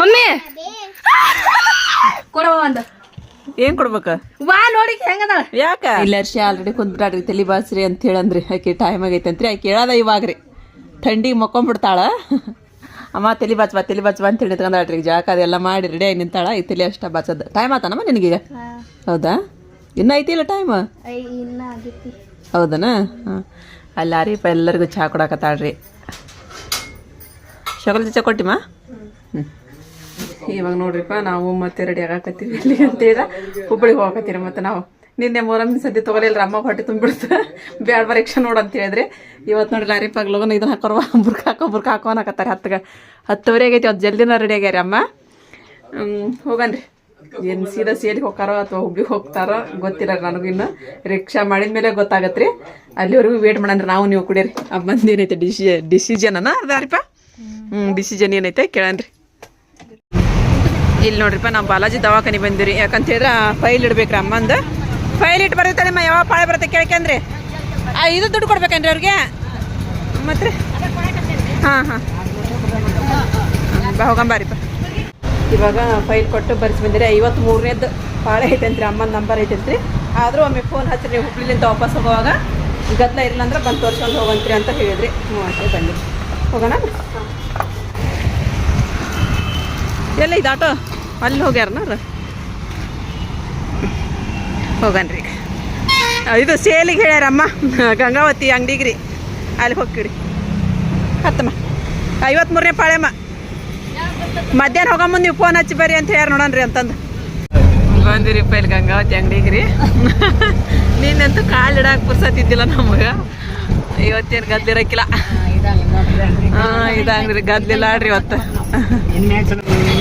Mummy! Kodava ಒಂದ್ ಏನ್ ಕೊಡ್ಬೇಕ? ವಾ ನೋಡಿ ಹೆಂಗದ ಯಾಕ? ಇಲ್ಲರ್ಷಿ ಆಲ್ರೆಡಿ ಕುಂತ್ಬಿಟ್ಟಾಡ್ರಿ ತಲೆ ಬಾಸ್ರಿ ಅಂತ ಹೇಳಂದ್ರಿ. ಆಕೆ ಟೈಮ್ ಆಗೈತೆ ಅಂತ್ರಿ ಆಕೆ ಹೇಳದ ಇವಾಗ್ರಿ. ಥಂಡಿಗೆ ಮಕ್ಕೊಂಬಿಡ್ತಾಳ. ಅಮ್ಮ ತಲೆ ಬಾಚ್ ಬಾ ತಲಿ ಬಾಚ್ ಬಾ ಅಂತ ಹೇಳಿ ನಿಂತ್ಕೊಂಡಾಳ್ರಿ ಈಗ ಜಾಕ ಅದೆಲ್ಲ ಮಾಡಿ ರೆಡಿ ಆಗಿ ನಿಂತಾಳ. ಈ ತಲೆ ಅಷ್ಟ ಬಾಚದ ಟೈಮ್ ಆತನಮ್ಮ ನಿನಗೀಗ? ಹೌದಾ? ಇನ್ನ ಐತಿಲ್ಲ ಟೈಮ್ ಹೌದನಾ ಆಗೈತಿ. ಹೌದನ? ಹಾಂ. ಅಲ್ಲ ರೀಪ ಎಲ್ಲರಿಗೂ ಚಹಾ ಕೊಡಕತ್ತಾಳ್ರಿ. ಶಕಲ್ ಚಾ ಕೊಟ್ಟಿಮ್ಮ? ಇವಾಗ ನೋಡ್ರಿಪ್ಪ, ನಾವು ಮತ್ತೆ ರೆಡಿ ಆಗಾಕತ್ತೀವಿ ಇಲ್ಲಿ ಅಂತೇಳಿ ಹುಬ್ಬಳ್ಳಿಗೆ ಹೋಗಕತ್ತೀರಿ ಮತ್ತೆ ನಾವು. ನಿನ್ನೆ ಮೂರಮ್ಮಿ ಸದ್ಯ ತೊಗೊಲಿಲ್ಲ ಅಮ್ಮ ಹೊಟ್ಟೆ ತುಂಬಿಡ್ತ ಬ್ಯಾಡ ಬರೀಕ್ಷ ನೋಡು ಅಂತ ಹೇಳಿದ್ರೆ. ಇವತ್ತು ನೋಡಿ ಲಾರಿ ಲಗನ ಇದನ್ನ ಹಾಕೋರ್ವ ಬುರ್ಕ ಹಾಕೋ ಬುರ್ಕ ಹಾಕೋ ಅನ್ನಕತ್ತಾರೆ ಹತ್ತಗ. ಹತ್ತುವರೆ ಆಗೈತಿ ಅದು ಜಲ್ದಿನ ರೆಡಿ ಆಗ್ಯಾರ ಅಮ್ಮ. ಹೋಗನ್ರಿ. ಏನು ಸೀದಾ ಸೇರಿ ಹೋಗ್ತಾರೋ ಅಥವಾ ಹುಬ್ಳಿಗೆ ಹೋಗ್ತಾರೋ ಗೊತ್ತಿಲ್ಲ ನನಗೂ ಇನ್ನು. ರಿಕ್ಷಾ ಮಾಡಿದ ಮೇಲೆ ಗೊತ್ತಾಗತ್ರಿ. ಅಲ್ಲಿವರೆಗೂ ವೇಟ್ ಮಾಡನ್ರಿ, ನಾವು ನೀವು ಕುಡಿಯರಿ ಬಂದು ಏನೈತೆ, ಡಿಸಿ ಡಿಸಿಜನ್ ಅನ್ನ ಅದಾರಿಪ್ಪ ಹ್ಞೂ ಡಿಸಿಜನ್ ಏನೈತೆ ಕೇಳನ್ರಿ. ಇಲ್ಲಿ ನೋಡ್ರಿಪ್ಪ, ನಾವು ಬಾಲಾಜಿ ದವಾಖಾನೆ ಬಂದಿರಿ ಯಾಕಂತ ಹೇಳಿದ್ರೆ ಫೈಲ್ ಇಡ್ಬೇಕ್ರಿ ಅಮ್ಮಂದು. ಫೈಲ್ ಇಟ್ಟು ನಿಮ್ಮ ಯಾವ ಪಾಳೆ ಬರುತ್ತೆ ಕೇಳ್ಕಂದ್ರಿ ಆ, ಇದು ದುಡ್ಡು ಕೊಡ್ಬೇಕೇನ್ರಿ ಅವ್ರಿಗೆ? ಮತ್ತೆ? ಹಾಂ ಹಾಂ. ಬಾ ಇವಾಗ ಫೈಲ್ ಕೊಟ್ಟು ಬರ್ಸಿ ಬಂದಿರಿ. ಐವತ್ತು ಮೂರನೇದು ಪಾಳೆ ಐತಂತ್ರಿ, ಅಮ್ಮನ ನಂಬರ್ ಐತಂತ್ರಿ. ಆದರೂ ಒಮ್ಮೆ ಫೋನ್ ಹಚ್ಚಿರಿ ಹುಬ್ಳಿಲಿಂದ ವಾಪಸ್ ಹೋಗುವಾಗ. ಗದ್ದಲ ಇರಲಿಲ್ಲ ಅಂದ್ರೆ ಬಂದು ತೋರ್ಸ್ಕೊಂಡು ಹೋಗಂತ್ರಿ ಅಂತ ಹೇಳಿದ್ರಿ. ಹ್ಞೂ ಅಷ್ಟೇ ಬನ್ನಿ ಹೋಗೋಣ? ಎಲ್ಲ ಇದು ಆಟೋ? ಅಲ್ಲಿ ಹೋಗ್ಯಾರನ ಹೋಗನ್ರಿ ಇದು ಸೇಲಿಗೆ ಹೇಳ್ಯಾರಮ್ಮ. ಗಂಗಾವತಿ ಅಂಗಡಿಗೆ ರೀ ಅಲ್ಲಿ ಹೋಗ್ತೀರಿ ಹತ್ತಮ್ಮ. ಐವತ್ಮೂರನೇ ಪಾಳೆಮ್ಮ ಮಧ್ಯಾಹ್ನ ಹೋಗಮ್ಮ ನೀವು ಫೋನ್ ಹಚ್ಚಿ ಬರ್ರಿ ಅಂತ ಹೇಳ್ಯಾರ ನೋಡನ್ರಿ ಅಂತಂದು. ಬಂದಿರಿ ಇಲ್ಲಿ ಗಂಗಾವತಿ ಅಂಗಡಿಗೆ ರೀ ನೀನಂತೂ ಕಾಲು ಇಡಾಕ ಪುರ್ಸತ್ತಿದ್ದಿಲ್ಲ ನಮಗೆ. ಇವತ್ತೇನು ಗದ್ದಿರಕ್ಕಿಲ್ಲ. ಹಾಂ ಇದಂಗ್ರಿ ಗದ್ದಿಲ್ಲ ಆಡ್ರಿ ಇವತ್ತು.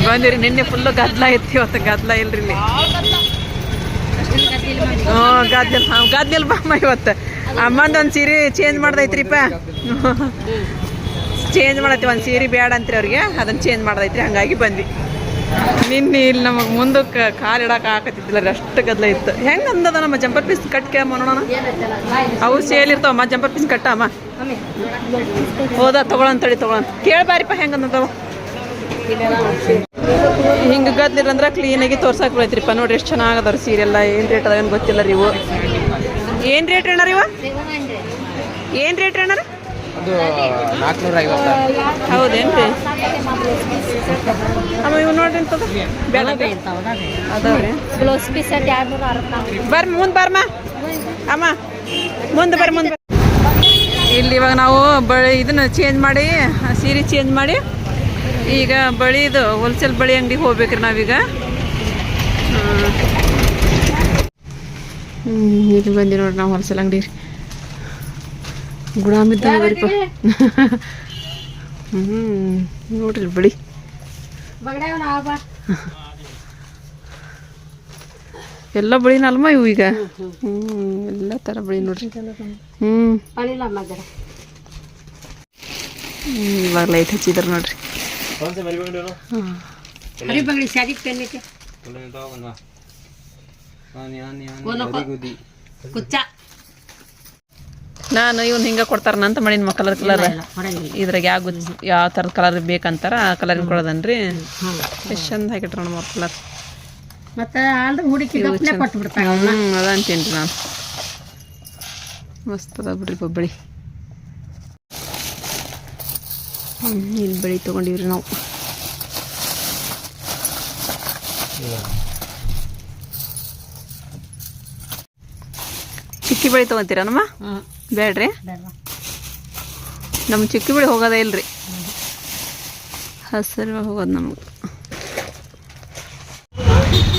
ಬಂದಿರಿ, ನಿನ್ನೆ ಫುಲ್ಲು ಗದ್ಲ ಇತ್ತು ಇವತ್ತು ಗದ್ಲ ಇಲ್ರಿ ಇಲ್ಲಿ. ಹ್ಞೂ ಗದ್ಲಿಲ್ ಹಾಂ ಗದ್ಲಿಲ್ ಬಾಮ್ಮ ಇವತ್ತು. ಅಮ್ಮಂದೊಂದು ಸೀರೆ ಚೇಂಜ್ ಮಾಡ್ದೈತ್ರಿಪ್ಪ. ಚೇಂಜ್ ಮಾಡತ್ತಿ, ಒಂದು ಸೀರೆ ಬೇಡ ಅಂತ್ರಿ ಅವ್ರಿಗೆ ಅದನ್ನು ಚೇಂಜ್ ಮಾಡ್ದೈತ್ರಿ, ಹಂಗಾಗಿ ಬಂದ್ವಿ. ನಿನ್ನೆ ಇಲ್ಲಿ ನಮಗೆ ಮುಂದಕ್ಕೆ ಕಾಲು ಇಡಕ್ಕೆ ಹಾಕತ್ತಿದ್ದಿಲ್ಲ ರೀ, ಅಷ್ಟು ಗದ್ದಲ ಇತ್ತು. ಹೆಂಗೆ ಅಂದದ ನಮ್ಮ ಜಂಪರ್ ಪೀಸ್ ಕಟ್ ಕೇಳಮ್ಮ ನೋಡೋಣ. ಅವು ಸೇಲ್ ಇರ್ತಾವಮ್ಮ ಜಂಪರ್ ಪೀಸ್ ಕಟ್ಟಮ್ಮ ಹೋದ ತಗೊಳಂತೇಳಿ ತಗೊಳಂತ ಕೇಳಬಾರಿಪ್ಪ ಹೆಂಗೆ ಅಂದದವ. ಹಿಂಗೆ ಗದ್ಲಿರಂದ್ರೆ ಕ್ಲೀನಾಗಿ ತೋರ್ಸಕ್ಕೆ ಬೈತ್ರಿಪ್ಪ ನೋಡ್ರಿ ಎಷ್ಟು ಚೆನ್ನಾಗದಾರ ಸೀರೆ ಎಲ್ಲ ಏನು ರೇಟ್ ಅದ ಏನು ಗೊತ್ತಿಲ್ಲ ರೀ ಇವು. ಏನು ರೇಟ್ ಅಣ್ಣ ಇವ? ಏನು ರೇಟ್ ಅಣ್ಣಾರ ಅದು ರೀ ಅಮ್ಮ ಇವು ನೋಡ್ರಿ ಬೇಡ ಅದಾವ್ರಿ. ಬ್ಲೌಸ್ ಪೀಸ್ ಬರ್ರಿ ಮುಂದೆ ಬರ್ಮ. ಅಮ್ಮ ಮುಂದೆ ಬರ್ರಿ ಮುಂದೆ ಇಲ್ಲಿ ಇವಾಗ ನಾವು ಬಳಿ ಇದನ್ನ ಚೇಂಜ್ ಮಾಡಿ ಸೀರೆ ಚೇಂಜ್ ಮಾಡಿ ಈಗ ಬಳಿದು ಹೋಲ್ಸೇಲ್ ಬಳಿ ಅಂಗಡಿಗೆ ಹೋಗ್ಬೇಕ್ರಿ ನಾವೀಗ. ಇಲ್ಲಿ ಬಂದಿ ನೋಡ್ರಿ ನಾವು ಹೋಲ್ಸೇಲ್ ಅಂಗಡಿ ರೀ. ಗುಡಾಮಿದ್ದ ಹ್ಞೂ ನೋಡ್ರಿ ಬಳಿ. ಎಲ್ಲ ಬಳಿನ ಅಲ್ಮ ಇವು ಈಗ. ಹ್ಞೂ ಎಲ್ಲ ಥರ ಬಳಿ ನೋಡ್ರಿ. ಹ್ಞೂ ಇವಾಗ ಲೈಟ್ ಹಚ್ಚಿದ್ರು ನೋಡ್ರಿ. ನಾನು ಇವನ್ ಹಿಂಗ ಕೊಡ್ತಾರನ ಅಂತ ಮಾಡಿನ ಮ ಕಲರ್ ಕಲರ್ ಇದ್ರಾಗ ಯಾವ ಗುಜ್ ಯಾವ ಥರದ ಕಲರ್ ಬೇಕಂತಾರ ಆ ಕಲರ್ ಕೊಡೋದನ್ರಿ. ಎಷ್ಟು ಚಂದ ಹಾಕಿಟ್ರ ಮೂರು ಕಲರ್ ಮತ್ತೆ ಆಲ್ರಿ ಹುಡುಕಿ ಕೊಟ್ಟು ಬಿಡ್ತಾರ ಹ್ಞೂ ಅದ ಅಂತೇನ್ರಿ ನಾನು. ಮಸ್ತ್ ಅದ ಬಿಡ್ರಿ ಬೊಬ್ಬಳಿ ಹ್ಞೂ ಇಲ್ಲಿ ಬೆಳೆ ತೊಗೊಂಡಿವ್ರಿ ನಾವು. ಚಿಕ್ಕಿ ಬೆಳೆ ತೊಗೊಂತೀರ ನಮ್ಮ? ಬೇಡ್ರಿ. ನಮ್ಮ ಚಿಕ್ಕಿ ಬೆಳೆ ಹೋಗೋದೇ ಇಲ್ರಿ. ಹಸಿರು ಹೋಗೋದು ನಮಗೆ.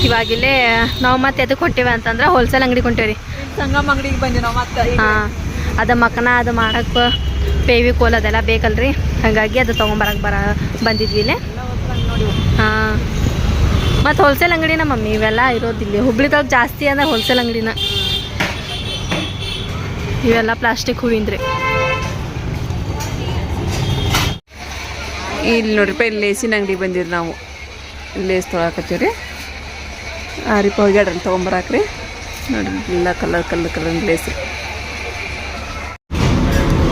ಇವಾಗಿಲ್ಲೇ ನಾವು ಮತ್ತೆ ಎದಕ್ಕೆ ಕೊಟ್ಟಿವ ಅಂತಂದ್ರೆ ಹೋಲ್ಸೇಲ್ ಅಂಗಡಿ ಕೊಂಟೇವ್ರಿ ಸಂಗಮ್ ಅಂಗಡಿಗೆ ಬಂದಿ ನಾವು ಮತ್ತೆ ಹಾಂ. ಅದು ಮಕನ ಅದು ಮಾಡಕ್ಕೆ ಪೇವಿ ಕೋಲ್ ಅದೆಲ್ಲ ಬೇಕಲ್ರಿ? ಹಾಗಾಗಿ ಅದು ತೊಗೊಂಬರಕ್ಕೆ ಬರ, ಬಂದಿದ್ವಿ ಇಲ್ಲಿ. ಹಾಂ. ಮತ್ತು ಹೋಲ್ಸೇಲ್ ಅಂಗಡಿನ ಮಮ್ಮಿ, ಇವೆಲ್ಲ ಇರೋದಿಲ್ಲ ಹುಬ್ಳಿದಾಗ ಜಾಸ್ತಿ ಅಂದ್ರೆ ಹೋಲ್ಸೇಲ್ ಅಂಗಡಿನ. ಇವೆಲ್ಲ ಪ್ಲಾಸ್ಟಿಕ್ ಹೂವಿಂದ್ರಿ. ಇಲ್ಲಿ ನೋಡ್ರಿಪ್ಪ ಇಲ್ಲಿ ಲೇಸಿನ ಅಂಗಡಿ ಬಂದಿರಿ ನಾವು. ಲೇಸ್ ತೊಗೊಳಕತ್ತೀವಿ ರೀ ಆ ರೀಪ ಹೋಗ್ಯಾಡ್ರಿ ತೊಗೊಂಬರಾಕ್ರಿ. ನೋಡ್ರಿ, ಎಲ್ಲ ಕಲರ್ ಕಲರ್ ಕಲರ್ ಲೇಸ್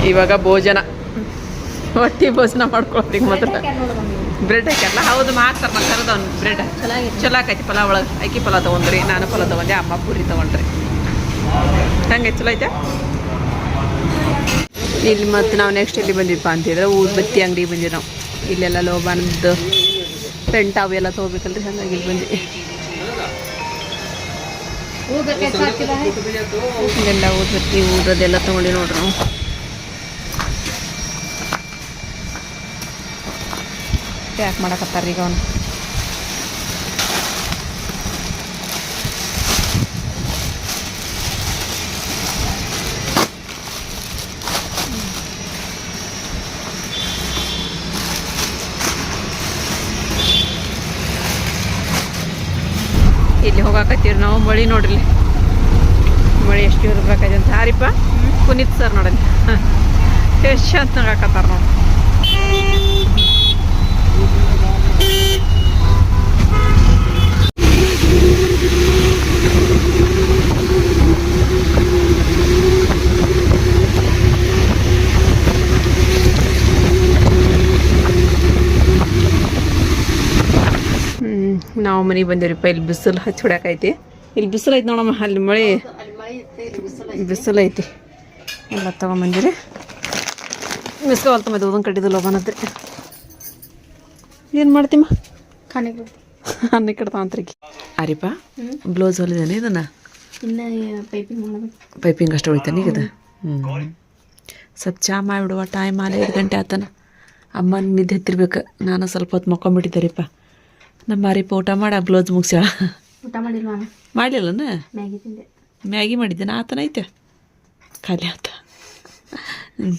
ಇವಾಗ ಭೋಜನ. ಹೊಟ್ಟಿ ಭೋಜನ ಮಾಡ್ಕೊಳ್ತೀವಿ ಮಾತ್ರ. ಬ್ರೆಡ್ ಹಾಕ್ಯಾರಲ್ಲ ಹೌದು ಮಾಡ್ತಾರೆ ಮತ್ತೆ ಒಂದು ಬ್ರೆಡ್ ಚಲೋ ಆಕೈತಿ ಪಲಾವ್ ಒಳಗೆ. ಅಕ್ಕಿ ಪಲಾವ್ ತೊಗೊಂಡ್ರಿ ನಾನು ಪಲಾವ್ ತೊಗೊಂಡೆ ಅಮ್ಮ ಪೂರಿ ತೊಗೊಂಡ್ರಿ. ಹಂಗೆ ಚಲೋ ಐತೆ? ಇಲ್ಲಿ ಮತ್ತೆ ನಾವು ನೆಕ್ಸ್ಟ್ ಇಲ್ಲಿ ಬಂದಿಪ್ಪ ಅಂತಿದ್ರೆ ಊದ್ಬತ್ತಿ ಅಂಗಡಿಗೆ ಬಂದಿವಿ ನಾವು. ಇಲ್ಲೆಲ್ಲ ಲೋಬಾನದ್ದು ಪೆಂಟ್ ಅವೆಲ್ಲ ತೊಗೋಬೇಕಲ್ರಿ ಹಾಗಾಗಿ ಇಲ್ಲಿ ಬಂದ್ವಿ. ಇಲ್ಲೆಲ್ಲ ಊದ್ಬತ್ತಿ ಊದೋದೆಲ್ಲ ತೊಗೊಂಡಿ ನೋಡ್ರಿ ನಾವು. ಪ್ಯಾಕ್ ಮಾಡಕತ್ತಾರ ಈಗ ಅವನು ಇಲ್ಲಿ ಹೋಗಾಕತ್ತೀವಿ ನಾವು ಮಳಿ ನೋಡ್ರಿ. ಇಲ್ಲಿ. ಮಳಿ ಎಷ್ಟು ಇರ್ಬೇಕಾಯ್ತು ಅಂತ. ಹಾರಿಪ್ಪ. ಪುನೀತ್ ಸರ್ ನೋಡಲ್ಲಿ. ಎಷ್ಟು ಅಂತ ಹಾಕತ್ತಾರ ನೋಡಿ ಹ್ಮ್, ನಾವು ಮನೆಗೆ ಬಂದೇವ್ರಿಪ್ಪ ಇಲ್ಲಿ ಬಿಸಿಲು ಹಚ್ಚಿ ಹೊಡ್ಯಾಕೈತಿ. ಇಲ್ಲಿ ಬಿಸಿಲು ಐತಿ ನೋಡಮ್ಮ ಅಲ್ಲಿ ಮಳೆ ಬಿಸಿಲು ಐತಿ ಎಲ್ಲ ತಗೊಂಬಂದಿರಿ. ಮಿಸ್ಕೋವಲ್ ತುಂಬ ಉದನ್ ಕಟ್ಟಿದ್ದು ಲೋಬನದ್ರಿ ಏನು ಮಾಡ್ತೀಮ್ಮ? ಖಾನೆಗೆ ಅನ್ನ ಕಟ್ತಾವಂತ್ರಿ ಅರಿಪ ಬ್ಲೌಸ್ ಹೊಲಿದಾನೆ ಇದನ್ನ? ಪೈಪಿಂಗ್ ಅಷ್ಟು ಹೊಳಿತಾನೆ ಈಗ ಹ್ಞೂ ಸ್ವಲ್ಪ ಚಾ ಮಾಡಿಬಿಡುವ ಟೈಮ್ ಆಲೆ ಐದು ಗಂಟೆ ಆತನ. ಅಮ್ಮನ ನಿದ್ದೆ ಹತ್ತಿರ್ಬೇಕು. ನಾನು ಸ್ವಲ್ಪ ಹೊತ್ತು ಮಕ್ಕೊಂಬಿಟ್ಟಿದ್ದಾರಿಪ್ಪ ನಮ್ಮ ಮಾರಿಪ್ಪ ಊಟ ಮಾಡ ಆ ಬ್ಲೌಸ್ ಮುಗಿಸ್ಯಾಳ. ಊಟ ಮಾಡಿಲ್ವಾ ಮಾಡಲಿಲ್ಲನ ಮ್ಯಾಗಿ ತಿಂದೆ. ಮ್ಯಾಗಿ ಮಾಡಿದ್ದೇನೆ ಆತನ ಐತೆ. ಖಾಲಿ ಆತ.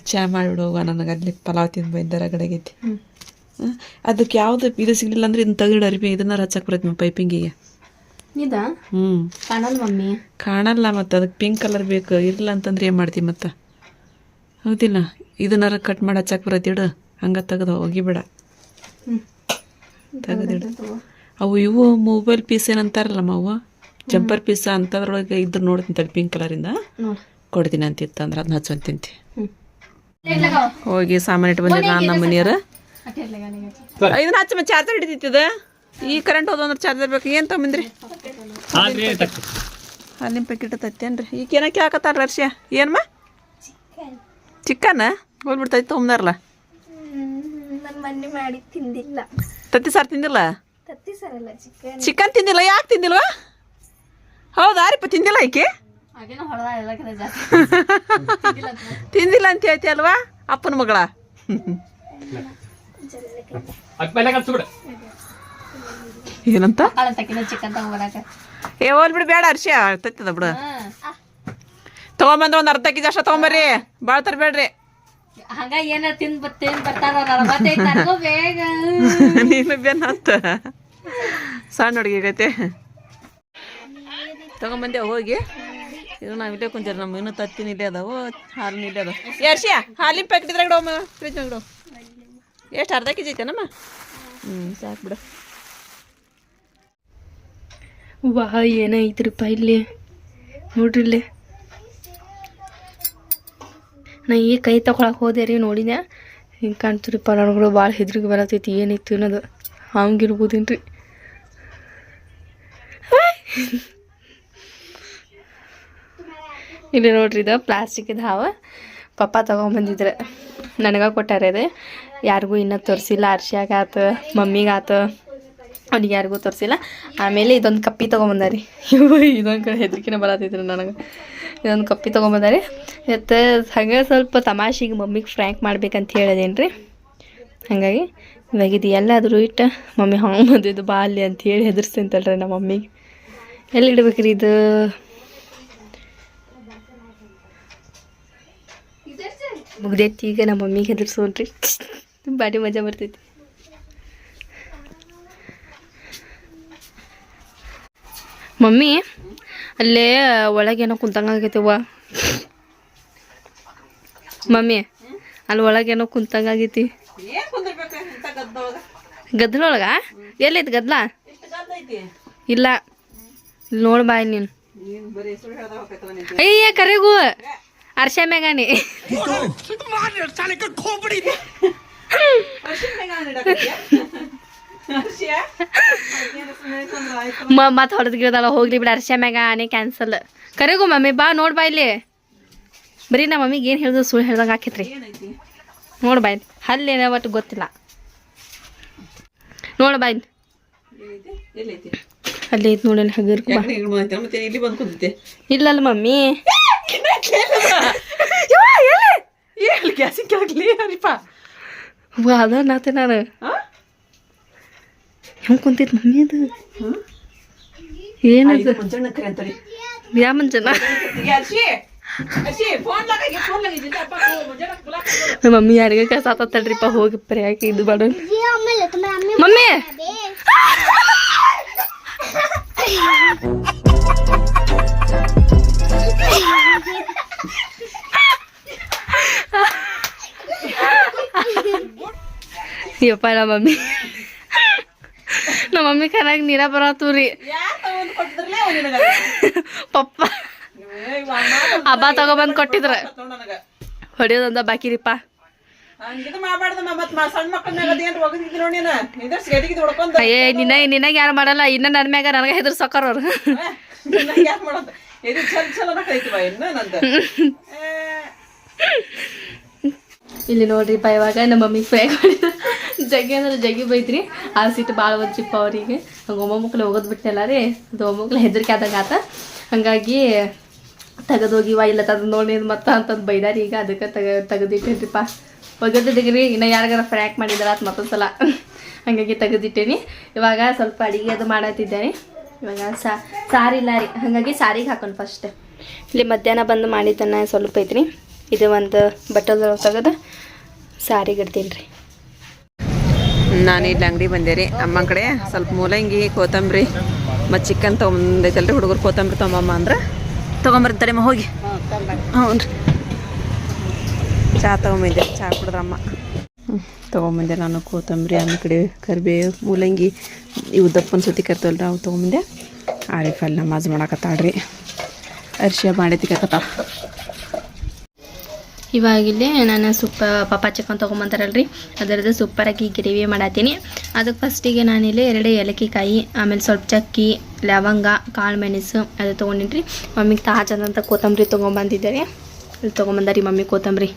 ಚಾ ಮಾಡಿಬಿಡು ಹೋಗ ನನಗೆ ಅಲ್ಲಿ ಪಲಾವ್ ತಿಂದು ಬೈದಾರ ಗಡಗೈತಿ. ಅದಕ್ಕೆ ಯಾವುದು ಇದು ಸಿಗಲಿಲ್ಲ ಅಂದ್ರೆ ಇದನ್ನ ತೆಗೆದು ಅರಿಬಿ ಇದನ್ನ ಹಚ್ಚಕ್ಕೆ ಬರುತ್ತೆ ಪೈಪಿಂಗಿಗೆ. ಹ್ಞೂ ಕಾಣಲ್ಲ ಮಮ್ಮಿ. ಕಾಣಲ್ಲ ಮತ್ತು ಅದಕ್ಕೆ ಪಿಂಕ್ ಕಲರ್ ಬೇಕು. ಇರಲಿಲ್ಲ ಅಂತಂದ್ರೆ ಏನು ಮಾಡ್ತೀವಿ ಮತ್ತೆ? ಹೌದಿಲ್ಲ. ಇದನ್ನಾರ ಕಟ್ ಮಾಡಿ ಹಚ್ಚಕ್ಕೆ ಬರತ್ತೆ ಇಡು. ಹಂಗೆ ತೆಗೆದು ಹೋಗಿಬೇಡ ಹ್ಮ್. ತೆಗೆದಿಡು. ಅವು ಇವು ಮೊಬೈಲ್ ಪೀಸ್ ಏನಂತಾರಲ್ಲ ಅವು ಜಂಪರ್ ಪೀಸ್ ಅಂತದ್ರೊಳಗೆ ಇದ್ರ ನೋಡ್ತೀನಿ ತಡಿ ಪಿಂಕ್ ಕಲರಿಂದ ನೋಡಿ. ಕೊಡ್ತೀನಿ ಅಂತಿತ್ತಂದ್ರೆ ಅದನ್ನ ಹಚ್ಕೊಂಡ್ ತಿಂತಿ ಹೋಗಿ ಸಾಮಾನು ಇಟ್ಟು ಬಂದಿದ್ದು ನಾನು ನಮ್ಮ ಮನೆಯವ್ರ. ಇದನ್ನ ಹಚ್ಚ ಚಾರ್ಜರ್ ಹಿಡಿತಿತ್ತದ ಈ ಕರೆಂಟ್ ಹೋದ ಅಂದ್ರೆ ಚಾರ್ಜರ್ ಬೇಕು. ಏನು ತಗೊಂಬಂದ್ರಿ? ಹಾಲಿನ ಪ್ಯಾಕೆಟ್ ತತ್ತೇನ್ರಿ. ಈಗ ಏನಕ್ಕೆ ಹಾಕತ್ತಾರ ವರ್ಷ? ಏನಮ್ಮ ಚಿಕನ್. ಹೋಗ್ಬಿಡ್ತೈತಿ ತೊಗೊಂಬಾರಲ್ಲ ನನ್ನ ಮನೆ ಮಾಡಿ ತಿಂದಿಲ್ಲ. ತತ್ತಿ ಸಾರು ತಿಂದಿಲ್ಲ? ತತ್ತಿ ಸರಲ್ಲ ಚಿಕನ್. ಚಿಕನ್ ತಿಂದಿಲ್ಲ ಯಾಕೆ ತಿಂದಿಲ್ವಾ? ಹೌದಾ ರೀಪ ತಿಂದಿಲ್ಲ ಈಕೆ? ತಿಂದಿಲ್ಲ ಅಂತ ಹೇಳ್ತಿ ಅಲ್ವಾ? ಅಪ್ಪನ ಮಗಳ. ಏನಂತ? ಏ ಹೋಲ್ ಬಿಡು ಬೇಡ ಅರ್ಷ ತತ್ತದ ಬಿಡು ತಗೊಂಬಂದ್ರೆ ಒಂದು ಅರ್ಧ ಕೆಜಿ ಅಷ್ಟ ತಗೊಂಬರ್ರಿ. ಭಾಳ ತರಬೇಡ್ರಿ. ಹಂಗ ಏನ ತಿಂದ್ ಬತ್ತೇನ್ ಬರ್ತಾರ ನನಗೂ ಬೇಗ. ನೀನು ಬೆನ್ನ ಹತ್ತ. ಸಣ್ಣ ಹುಡುಗಿ ಆಗೈತೆ. ತಗೊಂಬಂದೆ ಹೋಗಿ. ಇದು ನಾವು ಇಲ್ಲೇ ಕುಂತೀರಿ ನಮ್ಮ ಇನ್ನೂ ತತ್ತಿನ ಇಲ್ಲೇ ಅದಾವು ಹಾಲಿನ ಇಲ್ಲೇ ಅದಾವ. ಎರ್ಷಿಯ ಹಾಲಿನ ಪ್ಯಾಕೆಟ್ ಇದ್ರಾಗ ಇಡೋಮ್ಮ ಫ್ರಿಜ್ ಇಡು. ಎಷ್ಟು ಅರ್ಧ ಕೆ ಜಿ ಐತೆನಮ್ಮ? ಹ್ಞೂ ಸಾಕು ಬಿಡು. ವಾಹ ಏನೈತ್ರಿಪ್ಪ ಇಲ್ಲಿ? ನೋಡ್ರಿ ಇಲ್ಲಿ ನಾ ಈ ಕೈ ತಗೊಳಕ್ ಹೋದೆ ರೀ ನೋಡಿದೆ ಹಿಂಗೆ ಕಾಣ್ತು ರೀ ಪಲಾಣಗಳು ಭಾಳ ಹೆದ್ರಿಗೆ ಬರತೈತಿ, ಏನಿತ್ತು ಅನ್ನೋದು. ಹಂಗಿರ್ಬೋದೇನ್ರಿ? ಇಲ್ಲಿ ನೋಡ್ರಿ ಇದು ಪ್ಲಾಸ್ಟಿಕ್ದು ಹಾವ. ಪಪ್ಪ ತೊಗೊಂಬಂದಿದ್ರೆ. ನನಗೆ ಕೊಟ್ಟಾರೆ ಅದೇ ಯಾರಿಗೂ ಇನ್ನೂ ತೋರಿಸಿಲ್ಲ, ಅರ್ಶಿಯಾಗ ಆತು, ಮಮ್ಮಿಗೆ ಆತು. ಅವ್ನಿಗೆ ಯಾರಿಗೂ ತೋರಿಸಿಲ್ಲ. ಆಮೇಲೆ ಇದೊಂದು ಕಪ್ಪಿ ತೊಗೊಂಬಂದಾರಿ. ಇದೊಂದು ಕಡೆ ಹೆದ್ರಿಕಿನ ನನಗೆ. ಇದೊಂದು ಕಪ್ಪಿ ತೊಗೊಂಬಂದಾರೆ. ಇವತ್ತು ಹಾಗೆ ಸ್ವಲ್ಪ ತಮಾಷೆಗೆ ಮಮ್ಮಿಗೆ ಫ್ರ್ಯಾಂಕ್ ಮಾಡ್ಬೇಕಂತ ಹೇಳಿದೇನು ರೀ ಹಾಗಾಗಿ ಇವಾಗ ಇದು ಎಲ್ಲಾದರೂ ಇಟ್ಟು ಮಮ್ಮಿ ಹಾಂಗೆ ಬಂದಿದ್ದು ಬಾ ಅಲ್ಲಿ ಅಂತ ಹೇಳಿ ಹೆದರ್ಸ್ತಿಂತಲ್ರಿ ನಮ್ಮ ಮಮ್ಮಿಗೆ. ಎಲ್ಲಿ ಇಡ್ಬೇಕ್ರಿ ಇದು? ಮುಗ್ದೈತಿ ಈಗ ನಮ್ಮ ಮಮ್ಮಿಗೆ ಹೆದರ್ಸೋನ್ರಿ ಭಾರಿ ಮಜಾ ಬರ್ತೈತಿ. ಮಮ್ಮಿ ಅಲ್ಲೇ ಒಳಗೇನೋ ಕುಂತಂಗಾಗೈತಿವ್ವ ಮಮ್ಮಿ ಅಲ್ಲಿ ಒಳಗೇನೋ ಕುಂತಂಗಾಗೈತಿ. ಗದ್ದಲೊಳಗ ಎಲ್ಲೈತಿ ಗದ್ಲ? ಇಲ್ಲ. ಇಲ್ಲಿ ನೋಡ್ ಬಾಯ್ ನೀನು. ಅಯ್ಯ ಕರೆಗೂ. ಅರ್ಶ ಮ್ಯಾಗಾನಿ ಮತ್ತೆ ಹೊಡೆದ್ ಗಿಡದಲ್ಲ ಹೋಗ್ಲಿ ಬಿಡ ಅರ್ಷ ಮ್ಯಾಗ ಆನೆ ಕ್ಯಾನ್ಸಲ್ ಕರೆಗು ಮಮ್ಮಿ ಬಾ ನೋಡ್ ಬಾ ಇಲ್ಲಿ. ಬರೀ ನಮ್ಮ ಮಮ್ಮಿಗೆ ಏನು ಹೇಳಿದ್ರು ಸುಳ್ಳು ಹೇಳ್ದಂಗೆ ಹಾಕಿತ್ರಿ ನೋಡ್ ಬಾಯ್ ಇಲ್ಲಿ. ಹಲ್ಲೇನ ಒಟ್ಟು ಗೊತ್ತಿಲ್ಲ. ನೋಡ್ ಬಾಯ್ ಅಲ್ಲಿ ಐತ್ ನೋಡಿ ಅಲ್ಲಿ ಹಗರ್? ಇಲ್ಲಿ ಬಂದು ಕುಂತೈತೆ ಇಲ್ಲಲ್ಲ ಮಮ್ಮಿ ಕೆಳಗ್ಲಿ ಹರಿಪ ವಾ ಅದ ನಾತೆ ನಾನು. ಹೆಂಗ್ ಕುಂತೈತೆ ಮಮ್ಮಿ ಅದು? ಏನದು? ಯಾ ಮುಂಜಾನ? ನಮ್ಮ ಮಮ್ಮಿ ಯಾರಿಗೆ ಕೆಲಸ ಆತಲ್ರಿಪ್ಪ ಹೋಗಿ ಪರಿ ಯಾಕೆ ಇದು ಮಾಡು ಮಮ್ಮಿ! ಯಪ್ಪ ನಮ್ಮ ಮಮ್ಮಿ. ನಮ್ಮ ಮಮ್ಮಿ ಕರಾಗ ನೀರ ಬರತ್ತು ರೀ? ಪಪ್ಪ ಏ. ಹಬ್ಬ ತಗೊಬಂದ್ ಕೊಟ್ಟಿದ್ರ. ಹೊಡಿಯೋದಂದ ಬಾಕಿ ರೀಪ್ಪ ಹಂಗಿದು ಮಾಡ್ಬಾರ್ದಮ್ಮ ಮತ್ ಮಾ- ಸಣ್ಣ ಮಕ್ಕಳ ಮ್ಯಾಗ ಅದೇನ್ ಒಗದಿದ್ದಿ ನೋಡಿ ನೀನು ಇದ್ರ ಸೆಡಿಗೆ ನಿನ್ನ ನಿನಗೆ ಯಾರು ಮಾಡಲ್ಲ ಇನ್ನ ನನ್ನ ಮ್ಯಾಗ ನನಗೆ ಹೆದ್ರ ಸೊಕ್ಕರ್ ಅವ್ರು ಇಲ್ಲಿ ನೋಡ್ರಿಪ್ಪ ಇವಾಗ ನಮ್ಮ ಮಮ್ಮಿಗೆ ಫ್ರೈ ಮಾಡಿದ ಜಗ್ಗಿ ಅಂದ್ರೆ ಜಗ್ಗಿ ಬೈತ್ರಿ. ಆ ಸಿಟ್ಟು ಭಾಳ ಬಂದ್ರಿಪ್ಪ ಅವರಿಗೆ. ಹಂಗೆ ಒಮ್ಮೊಮ್ಮಕ್ಳು ಮಕ್ಳು ಹೋಗೋದು ಬಿಟ್ಟೆಲ್ಲ ರೀ. ಅದು ಒಮ್ಮೊಮ್ಮಕ್ಳು ಮಕ್ಳು ಹೆದರಿಕೆ ಆದಾಗ ಆತ. ಹಾಗಾಗಿ ತೆಗೆದೋಗಿವ ಇಲ್ಲ ತದ್ ನೋಡಿ ಮತ್ತೆ ಅಂತಂದು ಬೈದಾರಿ ಈಗ. ಅದಕ್ಕೆ ತೆಗ, ತೆಗೆದಿಟ್ಟೇನ್ರಿಪ್ಪ. ಒಗದಿದ್ದೀರಿ ಇನ್ನು ಯಾರಿಗಾರ ಫ್ರ್ಯಾಕ್ ಮಾಡಿದಾರ ಆತು ಮತ್ತೊಂದ್ಸಲ. ಹಾಗಾಗಿ ತೆಗೆದಿಟ್ಟೇನಿ. ಇವಾಗ ಸ್ವಲ್ಪ ಅಡಿಗೆ ಅದು ಮಾಡತ್ತಿದ್ದೇನೆ ಇವಾಗ ಸಾರಿ ಇಲ್ಲ ರೀ. ಹಾಗಾಗಿ ಸಾರಿಗೆ ಹಾಕೊಂಡು ಫಸ್ಟ್ ಇಲ್ಲಿ ಮಧ್ಯಾಹ್ನ ಬಂದು ಮಾಡಿದ್ದನ್ನ ಸ್ವಲ್ಪ ಐತ್ರಿ. ಇದು ಒಂದು ಬಟ್ಟಲ್ ತೆಗೆದು ಸಾರಿಗೆ ಇಡ್ತೀನಿ ರೀ ನಾನು ಇಲ್ಲಿ ಅಂಗಡಿ ಬಂದೆ ರೀ. ಅಮ್ಮನ ಕಡೆ ಸ್ವಲ್ಪ ಮೂಲಂಗಿ, ಕೊತ್ತಂಬರಿ, ಮತ್ತು ಚಿಕನ್ ತೊಗೊಂಬಂದೈತಲ್ರಿ ಹುಡುಗರು ಕೊತ್ತಂಬರಿ ತೊಗೊಂಬಮ್ಮ ಅಂದ್ರೆ. ತೊಗೊಂಬರ್ತಾರಮ್ಮ ಹೋಗಿ. ಹ್ಞೂ ರೀ ಚಹಾ ತೊಗೊಂಬಂದೆ ಚಹಾ ಕುಡಿದ್ರಮ್ಮ ತೊಗೊಂಬಂದೆ ನಾನು ಕೊತ್ತಂಬರಿ ಅಮ್ಮ ಕಡೆ ಕರಿಬೇವು ಮೂಲಂಗಿ, ಇವು ದಪ್ಪನ ಸುತ್ತಿ ಕರ್ತವಲ್ರಿ ಅವು ತೊಗೊಂಬಂದೆ. ಆರಿಫಲ್ ನಮಾಜ್ ಮಾಡಕತ್ತಾಳ್ರಿ. ಅರ್ಶಿಯ ಮಾಡಿ ತಿಕ್ಕತ್ತಾಳ ಇವಾಗಿಲ್ಲೇ ನಾನು ಸೂಪ ಪಪ್ಪ ಚಿಕನ್ ತೊಗೊಂಬಂತಾರಲ್ರಿ. ಅದರದ್ದು ಸೂಪರಾಗಿ ಗ್ರೇವಿ ಮಾಡತ್ತೀನಿ ಅದಕ್ಕೆ ಫಸ್ಟಿಗೆ ನಾನಿಲ್ಲಿ ಎರಡು ಏಲಕ್ಕಿಕಾಯಿ ಆಮೇಲೆ ಸ್ವಲ್ಪ ಚಕ್ಕಿ ಲವಂಗ ಕಾಳು ಮೆಣಸು ಅದು ತೊಗೊಂಡಿನ್ರಿ. ಮಮ್ಮಿಗೆ ತಾಜಾದಂಥ ಕೊತ್ತಂಬರಿ ತೊಗೊಂಬಂದಿದ್ದೆ ರೀ ಇಲ್ಲಿ ತೊಗೊಂಬಂದಾರಿ ಮಮ್ಮಿ ಕೊತ್ತಂಬರಿ.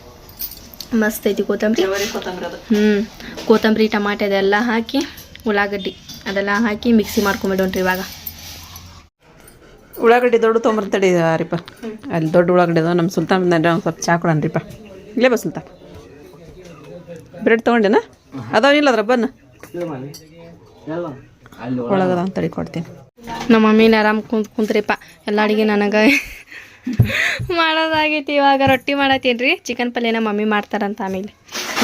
ಮಸ್ತ್ ಐತಿ ಕೊತ್ತಂಬರಿ. ಹ್ಞೂ ಕೊತ್ತಂಬರಿ ಟಮಾಟೆ ಅದೆಲ್ಲ ಹಾಕಿ ಉಳ್ಳಾಗಡ್ಡಿ ಅದೆಲ್ಲ ಹಾಕಿ ಮಿಕ್ಸಿ ಮಾಡ್ಕೊಂಬಿಡೋಣ್ರಿ ಇವಾಗ. ಉಳ್ಳಾಗಡ್ಡಿ ದೊಡ್ಡ ತೊಂಬರ್ತಡಿ ರೀಪ. ಅಲ್ಲಿ ದೊಡ್ಡ ಉಳ್ಳಾಗಡ್ಡಿ ಅದಾವ ನಮ್ಮ ಸುಲ್ತಾನ್ ಬಂದ್ರೆ ಒಂದು ಸ್ವಲ್ಪ ಚಾ ಕೊಡನ್ರಿಪ್ಪ ಇಲ್ಲೇ ಬಾ ಸುಲ್ತಾನ್. ಬ್ರೆಡ್ ತೊಗೊಂಡೇನ? ಅದಾವಿಲ್ಲ ಅದ್ರ ಬನ್ನ. ಒಳಗದ ಅಂತಡಿ ಕೊಡ್ತೀನಿ. ನಮ್ಮ ಮಮ್ಮಿನ ಆರಾಮ್ ಕುಂತ್ ಕುಂತ್ರಿಪ್ಪ ಎಲ್ಲ ಅಡಿಗೆ ನನಗೆ ಮಾಡೋದಾಗೈತಿ ಇವಾಗ ರೊಟ್ಟಿ ಮಾಡತ್ತೀನಿ ರೀ ಚಿಕನ್ ಪಲ್ಯನ ಮಮ್ಮಿ ಮಾಡ್ತಾರಂತ ಆಮೇಲೆ.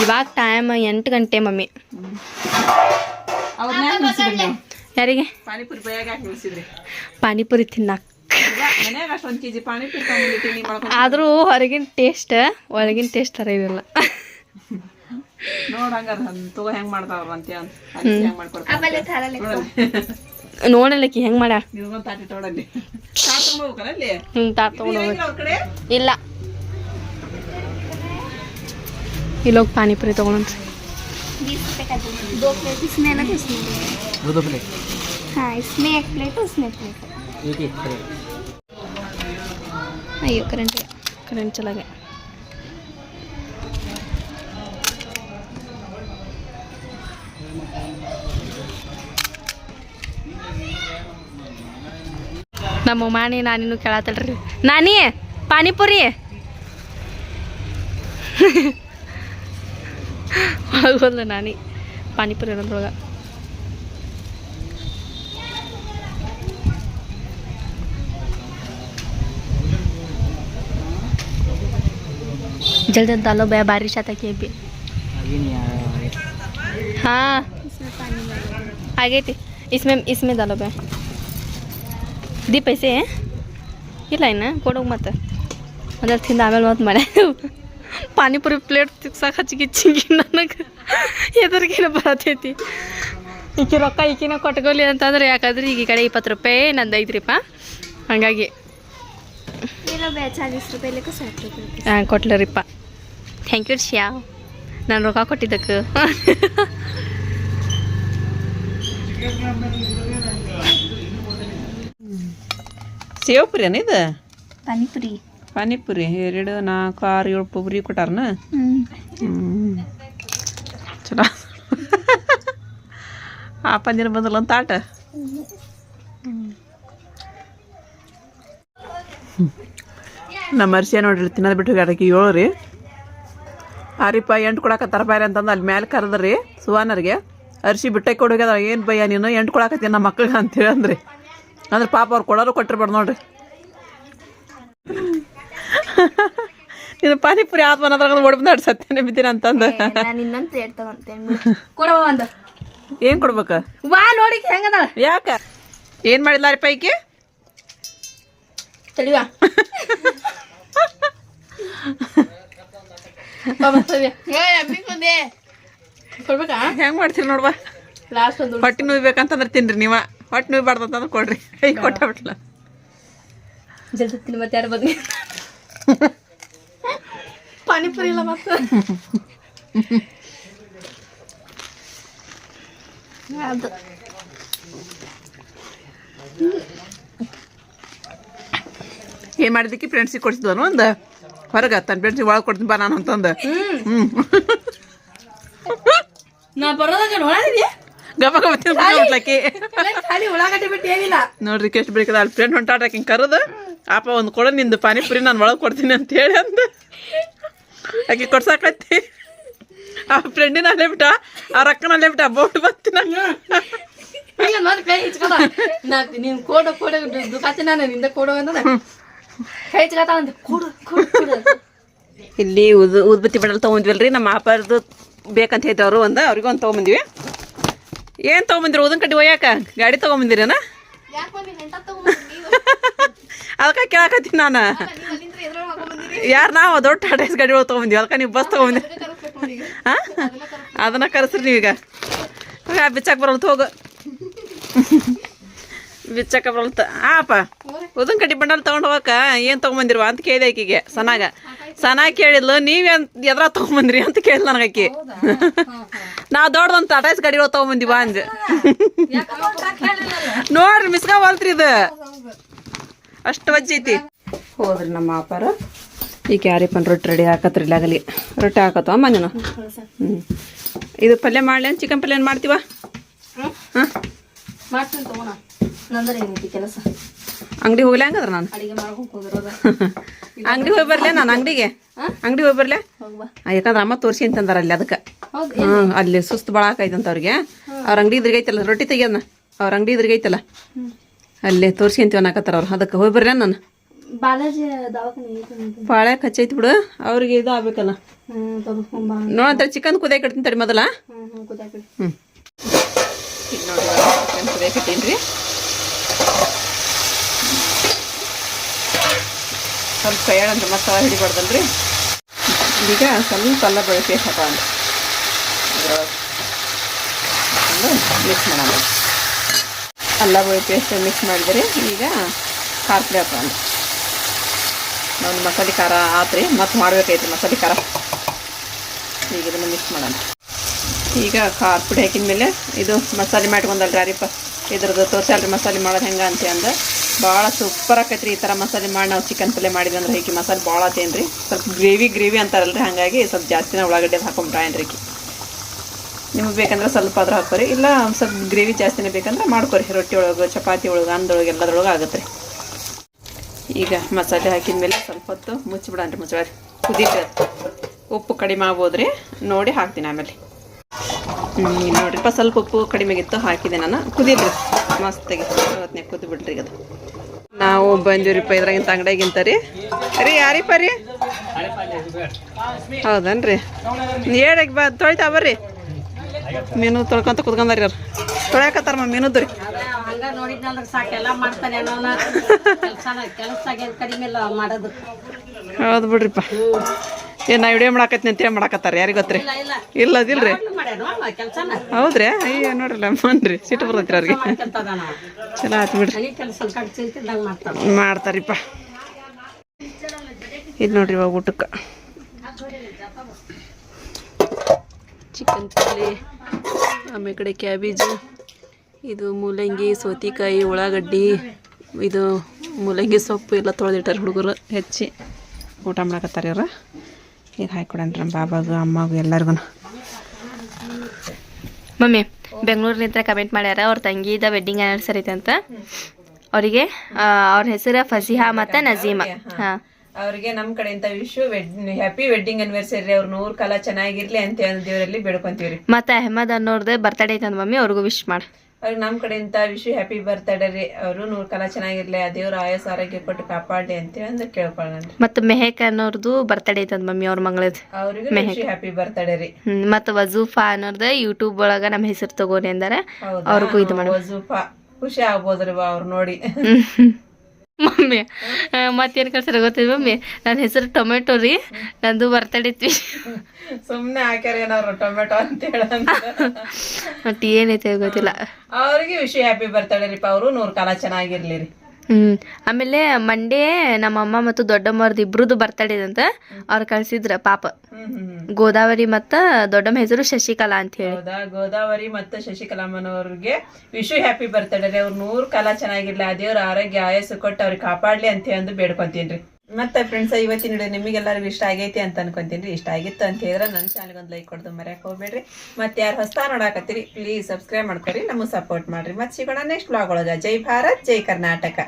ಇವಾಗ ಟೈಮ್ ಎಂಟು ಗಂಟೆ ಮಮ್ಮಿ. ಯಾರಿಗೆ? ಪಾನಿಪುರಿ ಬಯಾಗ ಹಾಕಿ ಪಾನಿಪುರಿ ತಿನ್ನಕ್ಕೆ ಮನ್ಯಾಗ ಆದರೂ ಹೊರಗಿನ ಟೇಸ್ಟ್ ಒಳಗಿನ ಟೇಸ್ಟ್ ಥರ ಇರಲ್ಲ. ನೋಡ ಹೆಂಗೆ ಮಾಡ್ತಾವ್ರ ಅಂತ ನೋಡಲಿಕ್ಕೆ ಹೆಂಗ್ ಮಾಡ? ಹ್ಮ್ ತಾಟ್ ತಗೊಂಡ್ ಇಲ್ಲ. ಇಲ್ಲೋಗಿ ಪಾನಿಪುರಿ ತಗೊಂಡ್ರಿ दो दो प्लेट हाँ इसमें एक प्लेट उसमें एक प्लेट एक एक प्लेट ಅಯ್ಯೋ ಕರೆಂಟ್ ಕರೆಂಟ್ ಚಲಾಗೆ ನಮ್ಮ ಮಾಣಿ ನಾನಿನ್ನು ಕೇಳತ್ತಳ್ರಿ ನಾನಿ ಪಾನಿಪುರಿ ಒಳಗೋದ್ಲ ನಾನಿ ಪಾನಿಪುರಿ ಅನ್ನೋದ್ರೊಳಗೆ जल्दी डालो भैया बारिश आता की अभी अभी नहीं आया हाँ आगे थी इसमें इसमें डालो भैया दी पैसे हैं ಇಲ್ಲ ಇನ್ನ ಕೊಡೋಗಿ ಮತ್ತೆ ಅದ್ರ ತಿಂದ ಆಮೇಲೆ ಮತ್ತೆ ಮನೆ ಪಾನಿಪುರಿ ಪ್ಲೇಟ್ ತಿಕ್ಸಾಕ ಹಚ್ಚಿಗಿಚ್ಚಿಗಿ ನನಗೆ ಎದುರಿಗೇನ ಬರತೈತಿ ಈಕಿ ರೊಕ್ಕ ಈಕಿನ ಕೊಟ್ಕೊಲಿ ಅಂತಂದ್ರೆ ಯಾಕಂದ್ರೆ ಈಗ ಈ ಕಡೆ ಇಪ್ಪತ್ತು ರೂಪಾಯಿ ನಂದು ಐತ್ರಿಪ್ಪ ಹಾಗಾಗಿ ये लो भैया चालीस रुपए लेकर साठ रुपये ಹಾಂ ಕೊಟ್ಲರಿಪ್ಪ ಥ್ಯಾಂಕ್ ಯು ಶ್ಯಾ ನಾನು ರೊಕ್ಕ ಕೊಟ್ಟಿದ್ದಕ್ಕೆ. ಸೇವ್ ಪುರಿ ಏನ ಇದು? ಪಾನಿಪುರಿ. ಪಾನಿಪುರಿ. ಎರಡು ನಾಲ್ಕು ಆರು ಏಳು ಪುರಿ ಕೊಟ್ಟಾರನ? ಚಲೋ. ಆ ಪಂದಿನ ಬಂದಲ್ಲ ಅಂತ ಆಟ? ನಮ್ಮ ಅರ್ಸಿಯ ನೋಡಿರಿ ತಿನ್ನೋದು ಬಿಟ್ಟು ಹೋಗ್ಯಾಡಕ್ಕೆ ಏಳು ರೀ. ಆರಿಪ್ಪ ಎಂಟು ಕೊಡಕತ್ತಾರ ಬಾಯ್ರಿ ಅಂತಂದು ಅಲ್ಲಿ ಮ್ಯಾಲೆ ಕರೆದ್ರಿ ಸುವಾನರಿಗೆ. ಅರ್ಶಿ ಬಿಟ್ಟೆ ಕೊಡೋಗ್ಯದ ಏನು ಬಯ್ಯ ನೀನು ಎಂಟು ಕೊಡಕತ್ತಿ ನಮ್ಮ ಮಕ್ಳಿಗೆ? ಅಂತೇಳಿ ಅಂದ್ರಿ. ಅಂದ್ರೆ ಪಾಪ ಅವ್ರು ಕೊಡೋರು ಕೊಟ್ಟಿರ್ಬಾರ್ದು ನೋಡ್ರಿ. ನೀನು ಪಾನಿಪುರಿ ಆತ್ಮ ಅದ್ರಾಗ ಓಡ್ಬಂದು ಸತ್ಯನೇ ಬಿದ್ದೀನ ಅಂತಂದು. ಏನು ಕೊಡ್ಬೇಕು? ವಾ ನೋಡಿ ಹೆಂಗದ ಯಾಕ? ಏನು ಮಾಡಿಲ್ಲ ರೀ ಪೈಕಿ ತಡಿವಾ ಹೆಂಗೆ ಮಾಡ್ತೀರಿ ನೋಡ್ವಾ ಹೊಟ್ಟೆ ನೋಯ್ಬೇಕಂತಂದ್ರೆ ತಿನ್ರಿ ನೀವ. ಹೊಟ್ಟೆ ನೋಯ್ಬಾರ್ದು ಅಂತಂದ್ರೆ ಕೊಡ್ರಿ. ಕೈ ಕೊಟ್ಟ ಜಲ್ದಿ ತಿನ್ ಮತ್ತೆ ಯಾರು ಬದ್ನಿ? ಪಾನಿಪುರಿ ಇಲ್ಲ ಮತ್ತೆ. ಅದು ಏನು ಮಾಡಿದ್ದಕ್ಕೆ ಫ್ರೆಂಡ್ಸಿಗೆ ಕೊಡ್ಸಿದ್ವನು ಒಂದು? ಹೊರಗೆ ತನ್ನ ಫ್ರೆಂಡ್ಸಿಗೆ ಒಳಗೆ ಕೊಡ್ತೀನಿ ಬಾ ನಾನು ಅಂತಂದು. ಹ್ಞೂ ನಾ ಬರೋದಾಗ ತಿನ್ಕೊಂಡ್ಲಕ್ಕಿ ಖಾಲಿ. ಉಳ್ಳಾಗಡ್ಡಿ ಬಿಟ್ಟು ಏನಿಲ್ಲ. ನೋಡ್ರಿ ಎಷ್ಟು ಬೇಕದ ಅಲ್ಲಿ ಫ್ರೆಂಡ್ ಹೊಂಟಾಟ ಹಿಂಗೆ ಕರೆದು ಅಪ್ಪ ಒಂದು ಕೊಡ ನಿಂದು ಪಾನಿಪುರಿ ನಾನು ಒಳಗೆ ಕೊಡ್ತೀನಿ ಅಂತ ಹೇಳಿ ಅಂದ. ಆಕೆ ಕೊಡ್ಸಾಕತ್ತಿ ಆ ಫ್ರೆಂಡಿನ ಅಲ್ಲೇ ಬಿಟ್ಟ ಆ ರಕ್ಕನ ಅಲ್ಲೇ ಬಿಟ್ಟ ಬೋಟ್ ಬರ್ತೀನಿ ನೋಡಿ ಕೈ ನೀನ್ ಕೋಡ ಕೋಡು ದುಕಾತಿ ನಾನು ನಿಂದ ಕೋಡು ಅಂತ ಕೊಡು ಕೊಡು ಇಲ್ಲಿ ಉದ್ ಉದ್ಬತ್ತಿ ಬಡಲ್ ತೊಗೊಂಡ್ವಲ್ರಿ ನಮ್ಮ ಆಪರ್ದು ಬೇಕಂತ ಹೇಳ್ತವ್ರು ಅವರು ಒಂದು ಅವ್ರಿಗೂ ಒಂದು ತೊಗೊಂಬಂದ್ವಿ. ಏನು ತೊಗೊಂಬಂದಿರಿ ಉದನ್ ಕಟ್ಟಿ ಒಯ್ಯಾಕ? ಗಾಡಿ ತೊಗೊಂಬಂದಿರೇನ? ಅದಕ್ಕ ಕೇಳಕತ್ತೀನಿ ನಾನು. ಯಾರು ನಾವು ದೊಡ್ಡ ಟಾಟಾ ಗಾಡಿ ಒಳಗೆ ತೊಗೊಂಬಂದ್ವಿ. ಅದಕ್ಕೆ ನೀವು ಬಸ್ ತೊಗೊಂಬಂದಿ ಹಾಂ? ಅದನ್ನ ಕರೆಸ್ರಿ ನೀವೀಗ. ಬಿಚ್ಚಾಕ್ ಬರಲ್ ಹೋಗು ಬಿಚ್ಚಾಕ ಬರಲ್ತ ಆಪ ಉದನ್ ಕಟ್ಟಿ ಬಂಡಲ್ ತೊಗೊಂಡು ಹೋಗಕ್ಕ ಏನು ತೊಗೊಂಬಂದಿರುವ ಅಂತ ಕೇಳಿದೆ ಆಕಿಗೆ ಸನಾಗ. ಸನಾ ಕೇಳಿದ್ಲು ನೀವೇನ್ ಎದ್ರ ತೊಗೊಂಬಂದ್ರಿ ಅಂತ ಕೇಳಿದ್ ನನಗೆ ಆಕಿ. ನಾವು ದೊಡ್ಡದೊಂದು ಟಾಟಾಸ್ ಗಾಡಿ ತೊಗೊಂಬಂದಿವ ಅಂದೆ. ನೋಡ್ರಿ ಮಿಸ್ಕಾ ಬಲ್ತ್ರಿ ಇದು. ಅಷ್ಟು ವಜ್ಜೈತಿ ಹೋದ್ರಿ ನಮ್ಮ ಅಪ್ಪಾರ ಈಗ ಯಾರಿಪ್ಪನ್ ರೊಟ್ಟಿ ರೆಡಿ ಹಾಕತ್ರಿ ಇಲ್ಲಾಗಲಿ ರೊಟ್ಟಿ ಹಾಕತ್ತವ ಮನೇನು ಹ್ಞೂ ಇದು ಪಲ್ಯ ಮಾಡ್ಲೇನು ಚಿಕನ್ ಪಲ್ಯ ಏನು ಮಾಡ್ತೀವ? ಹಾಂ? ಮಾಡ್ತೀನಿ ತಗೋಣ. ನಂದ್ರೆ ಏನೈತಿ ಕೆಲಸ. ಅಂಗಡಿ ಹೋಗ್ಲಿ ಹಂಗದ್ರ ನಾನು? ಅಡಿಗೆ ಮಾಡ್ಕೊಂಡು ಹೋಗಿರೋದ ಅಂಗಡಿ ಹೋಗಿ ಬರ್ಲೆ ನಾನು ಅಂಗಡಿಗೆ? ಅಂಗಡಿ ಹೋಗಿ ಬರ್ಲೆ? ಯಾಕಂದ್ರೆ ಅಮ್ಮ ತೋರಿಸಿ ಅಂತಂದಾರ ಅಲ್ಲಿ ಅದಕ್ಕೆ. ಹೌದು ಹ್ಞೂ ಅಲ್ಲಿ ಸುಸ್ತು ಭಾಳ ಆಕೈತಂತ ಅವ್ರಿಗೆ. ಅವ್ರ ಅಂಗಡಿ ಇದ್ರಿಗೈತಲ್ಲ ರೊಟ್ಟಿ ತೆಗಿಯೋದನ್ನ ಅವ್ರ ಅಂಗಡಿ ಇದ್ರಿಗೈತಲ್ಲ ಅಲ್ಲೇ ತೋರಿಸಿ ಅಂತ ಅನ್ನಕತ್ತಾರ ಅವ್ರು. ಅದಕ್ಕೆ ಹೋಗಿ ಬರ್ಲೆ ನಾನು? ಬಾಲಾಜಿ ಕಚ್ಚೈತಿ ಬಿಡು. ಅವ್ರಿಗೆ ಇದು ಆಗ್ಬೇಕಲ್ಲ. ನೋಡಂತ ಚಿಕನ್ ಕುದಿಯಕ್ಕೆ ಇಡ್ತೀನಿ ತಡಿ ಮೊದಲ. ಹ್ಞೂ ನೋಡಿ ಚಿಕನ್ ಕುದಿಯಕ್ಕೆ ಇಟ್ಟೀನಿ ರೀ ಸ್ವಲ್ಪ ಹೇಳಂದ್ರೆ ಮಸಾಲ ಹಿಡಿಬಾರ್ದಲ್ರಿ ಈಗ ಸ್ವಲ್ಪ ಅಲ್ಲ ಬೆಳೆ ಪೇಸ್ಟ್ ಹಾಕೋಣ ಮಿಕ್ಸ್ ಮಾಡೋಣ. ಅಲ್ಲ ಬೆಳೆ ಪೇಸ್ಟ್ ಮಿಕ್ಸ್ ಮಾಡಿದ್ರಿ ಈಗ ಖಾರ ಪುಡಿ ಹಾಕೋಣ. ಒಂದು ಮಸಾಲೆ ಖಾರ ಆತ್ರಿ, ಮತ್ತೆ ಮಾಡ್ಬೇಕೈತಿ ಮಸಾಲೆ ಖಾರ. ಈಗ ಇದನ್ನು ಮಿಕ್ಸ್ ಮಾಡೋಣ. ಈಗ ಖಾರ ಪುಡಿ ಹಾಕಿದ ಮೇಲೆ ಇದು ಮಸಾಲೆ ಮಾಡ್ಕೊಂಡಲ್ರಿ ಅರಿಪ. ಇದ್ರದ್ದು ತೋರ್ಸಲ್ರಿ ಮಸಾಲೆ ಮಾಡೋದು ಹೆಂಗೆ ಅಂತ ಅಂದ. ಭಾಳ ಸೂಪರ್ ಆಕೈತ್ರಿ ಈ ಥರ ಮಸಾಲೆ ಮಾಡಿ ನಾವು ಚಿಕನ್ ಪಲ್ಯ ಮಾಡಿದಂದ್ರೆ ಅಂದ್ರೆ ಹೀಗೆ ಮಸಾಲೆ ಭಾಳ ಆತೇನ್ರಿ ಸ್ವಲ್ಪ ಗ್ರೇವಿ ಗ್ರೇವಿ ಅಂತಾರಲ್ರಿ, ಹಾಗಾಗಿ ಸ್ವಲ್ಪ ಜಾಸ್ತಿನ ಉಳ್ಳಾಗಡ್ಡೆ ಹಾಕೊಂಬಿಟ್ರಾಯನ್ರಿ ಈಕಿ. ನಿಮಗೆ ಬೇಕಂದ್ರೆ ಸ್ವಲ್ಪ ಆದ್ರೂ ಹಾಕೋರಿ ಇಲ್ಲ ಸ್ವಲ್ಪ ಗ್ರೇವಿ ಜಾಸ್ತಿನೇ ಬೇಕಂದ್ರೆ ಮಾಡ್ಕೊರಿ. ರೊಟ್ಟಿ ಒಳಗೆ, ಚಪಾತಿ ಒಳಗೆ ಅನ್ನದೊಳಗೆ ಎಲ್ಲದ್ರೊಳಗೆ ಆಗುತ್ತೆ ರೀ ಈಗ ಮಸಾಲೆ ಹಾಕಿದ ಮೇಲೆ ಸ್ವಲ್ಪ ಹೊತ್ತು ಮುಚ್ಚಿಬಿಡನ್ರಿ ಮುಚ್ಚಳ್ರಿ ಕುದೀರಿ ಉಪ್ಪು ಕಡಿಮೆ ಆಗ್ಬೋದ್ರಿ. ನೋಡಿ ಹಾಕ್ತೀನಿ ಆಮೇಲೆ. ನೋಡ್ರಿಪ್ಪ ಸ್ವಲ್ಪ ಉಪ್ಪು ಕಡಿಮೆ ಆಗಿತ್ತು ಹಾಕಿದೆ ನಾನು. ಕುದೀರಿ ಮಸ್ತಾಗಿ ಇವತ್ತನೇ ಕುದ್ದು ಬಿಡ್ರಿ ಅದು. ನಾವು ಬಂದಿವ್ರಿಪ್ಪ ಇದ್ರಾಗಿಂತ ಅಂಗಡಿಯಾಗಿಂತ ರೀ. ರೀ ಯಾರಿಪ್ಪ ರೀ? ಹೌದನ್ರಿ. ಹೇಳಕ್ಕೆ ಬಾ ತೊಳಿತಾ ಬರ್ರಿ. ಮೀನು ತೊಳ್ಕೊಂತ ಕುತ್ಕೊಂಡಾರಿ ಅವ್ರು. ತೊಳ್ಯಾಕತ್ತಾರಮ್ಮ ಮೀನುದ್ದು ರೀ. ಹೌದು ಬಿಡ್ರಿಪ್ಪ. ಏನು ನಾ ವಿಡಿಯೋ ಮಾಡಾಕತ್ತಿ ಅಂತೇಳಿ ಮಾಡಾಕತ್ತಾರ ಯಾರಿಗೆ ಗೊತ್ತ್ರಿ? ಇಲ್ಲ ಇಲ್ಲ. ಅದಿಲ್ರಿ? ಹೌದ್ರಿ? ಅಯ್ಯ ನೋಡ್ರಲ್ಲ ಮನ್ರಿ ಸಿಟ್ಟು ಬರ್ತೈತ್ರಿ ಅವ್ರಿಗೆ. ಮಾಡ್ಕೊಂತದಾನ ಚಲೋ ಆಯ್ತು ಬಿಡ್ರಿ. ಮಾಡ್ತಾರಿಪ್ಪ. ಇದು ನೋಡ್ರಿ ಇವಾಗ ಊಟಕ್ಕೆ. ಚಿಕನ್ ಚಿಲ್ಲಿ ಆಮೇಲೆ ಕಡೆ ಕ್ಯಾಬೇಜು ಇದು ಮೂಲಂಗಿ ಸೌತೆಕಾಯಿ ಉಳ್ಳಾಗಡ್ಡಿ ಇದು ಮೂಲಂಗಿ ಸೊಪ್ಪು ಎಲ್ಲ ತೊಳೆದಿಟ್ಟಾರೆ ಹುಡುಗರು. ಹೆಚ್ಚಿ ಊಟ ಮಾಡಕತ್ತಾರೆ ಇವ್ರು. ಹಾಕೊಡಣ್ರಿ ನಮ್ಮ ಬಾಬಾಗ ಅಮ್ಮಗೂ ಎಲ್ಲರಿಗೂ ಮಮ್ಮಿ ಬೆಂಗಳೂರಿನಿಂದ ಕಮೆಂಟ್ ಮಾಡ್ಯಾರ ಅವ್ರ ತಂಗಿದ ವೆಡ್ಡಿಂಗ್ ಆನಿವರ್ಸರಿ ಐತೆ ಅಂತ. ಅವರಿಗೆ ಅವ್ರ ಹೆಸರು ಫಸಿಹಾ ಮತ್ತು ನಜೀಮಾ. ಹಾಂ. ಅವ್ರಿಗೆ ನಮ್ಮ ಕಡೆಯಿಂದ wish wed happy wedding anniversary ಅವ್ರ ನೂರು ಕಾಲ ಚೆನ್ನಾಗಿರ್ಲಿ ಅಂತ ಹೇಳಿ ದೇವರಲ್ಲಿ ಬೇಡ್ಕೊಂತೀವ್ರಿ. ಮತ್ತು ಅಹಮದ್ ಅನ್ನೋರ್ದು ಬರ್ತಡೇ ಐತೆ ಮಮ್ಮಿ ಅವ್ರಿಗೂ ವಿಶ್ ಮಾಡಿ. ಅವ್ರಿಗೆ ನಮ್ಮ ಕಡೆಯಿಂದ ವಿಶು ಹ್ಯಾಪಿ ಬರ್ತ್ಡೇ ರೀ. ಅವರು ನೂರು ಕಾಲ ಚೆನ್ನಾಗಿರ್ಲಿ ಆ ದೇವ್ರ ಆಯಸ್ ಆರೋಗ್ಯ ಕೊಟ್ಟು ಕಾಪಾಡಿ ಅಂತೇಳಿ ಅಂದ್ರೆ ಕೇಳ್ಕೊಳ್ಳೋಣ ಮತ್ತು ಮೆಹಕ್ ಅನ್ನೋರ್ದು ಬರ್ತಡೇ ಐತೆ ಮಮ್ಮಿ ಅವ್ರ ಮಗಳದ್ದು ಅವ್ರಿಗೆ ವಿಶು ಹ್ಯಾಪಿ ಬರ್ತ್ಡೇ ರೀ. ಮತ್ತು ವಜೂಫಾ ಅನ್ನೋರ್ದ ಯೂಟ್ಯೂಬ್ ಒಳಗ ನಮ್ಮ ಹೆಸರು ತಗೋರಿ ಅಂದಾರೆ. ಅವ್ರಿಗೂ ಇದು ಮಾಡಿ. ವಜೂಫಾ. ಖುಷಿ ಆಗ್ಬೋದ್ರಿ ಬಾ ಅವ್ರು ನೋಡಿ. ಮಮ್ಮಿ. ಮತ್ತೇನು ಕಳ್ಸಾರ ಗೊತ್ತಿದೆ ಮಮ್ಮಿ. ನನ್ನ ಹೆಸರು ಟೊಮೆಟೊ ರೀ. ನಂದು ಬರ್ತಡಿತ್ವಿ ಸುಮ್ಮನೆ ಸುಮ್ನೆ ಹಾಕ್ಯಾರ ಏನಾದ್ರು ಟೊಮೆಟೊ ಅಂತ ಹೇಳ ಮತ್ತೆ ಏನೈತೆ ಗೊತ್ತಿಲ್ಲ. ಅವ್ರಿಗೆ ವಿಷಯ ಹ್ಯಾಪಿ ಬರ್ತಾಳೆ ರೀ ಅವರು ನೂರು ಕಾಲ ಚೆನ್ನಾಗಿರ್ಲಿ ರೀ. ಹ್ಮ್. ಆಮೇಲೆ ಮಂಡೇ ನಮ್ಮ ಅಮ್ಮ ಮತ್ತು ದೊಡ್ಡಮ್ಮವ್ರದ್ದು ಇಬ್ರದ್ದು ಬರ್ತಡೇ ಅಂತ ಅವ್ರು ಕಳ್ಸಿದ್ರ ಪಾಪ. ಹ್ಮ್ ಹ್ಮ್ ಹ್ಮ್. ಗೋದಾವರಿ ಮತ್ತ ದೊಡ್ಡಮ್ಮ ಹೆಸರು ಶಶಿಕಲಾ ಅಂತ ಹೇಳಿ. ಹೌದಾ? ಗೋದಾವರಿ ಮತ್ತ ಶಶಿಕಲಾಮನವ್ರಿಗೆ ವಿಶು ಹ್ಯಾಪಿ ಬರ್ತಡೇ ರೀ. ಅವ್ರು ನೂರು ಕಾಲ ಚೆನ್ನಾಗಿರ್ಲಿ. ಆ ದೇವ್ರ ಆರೋಗ್ಯ ಆಯಸ್ಸು ಕೊಟ್ಟು ಅವ್ರಿಗೆ ಕಾಪಾಡ್ಲಿ ಅಂತ ಹೇಳಿ ಬೇಡ್ಕೊಂತೀನಿ ಮತ್ತೆ ಫ್ರೆಂಡ್ಸ್ ಇವತ್ತಿನ ವಿಡಿಯೋ ನಿಮಗೆಲ್ಲರಿಗೂ ಇಷ್ಟ ಆಗೈತಿ ಅಂತ ಅನ್ಕೊಂತೀನಿ ಇಷ್ಟ ಆಗಿತ್ತು ಅಂತ ಹೇಳಿದ್ರೆ ನನ್ನ ಚಾನಲ್ಗೆ ಒಂದು ಲೈಕ್ ಕೊಡ್ದು ಮರ್ಯಾಕೆ ಹೋಗ್ಬೇಡ್ರಿ. ಮತ್ತೆ ಯಾರು ಹೊಸ ನೋಡಾಕತ್ತೀರಿ ಪ್ಲೀಸ್ ಸಬ್ಸ್ಕ್ರೈಬ್ ಮಾಡ್ಕೊರಿ. ನಮಗೆ ಸಪೋರ್ಟ್ ಮಾಡ್ರಿ. ಮತ್ತೆ ಸಿಗೋಣ ನೆಕ್ಸ್ಟ್ ಬ್ಲಾಗ್ ಒಳಗ. ಜೈ ಭಾರತ್ ಜೈ ಕರ್ನಾಟಕ.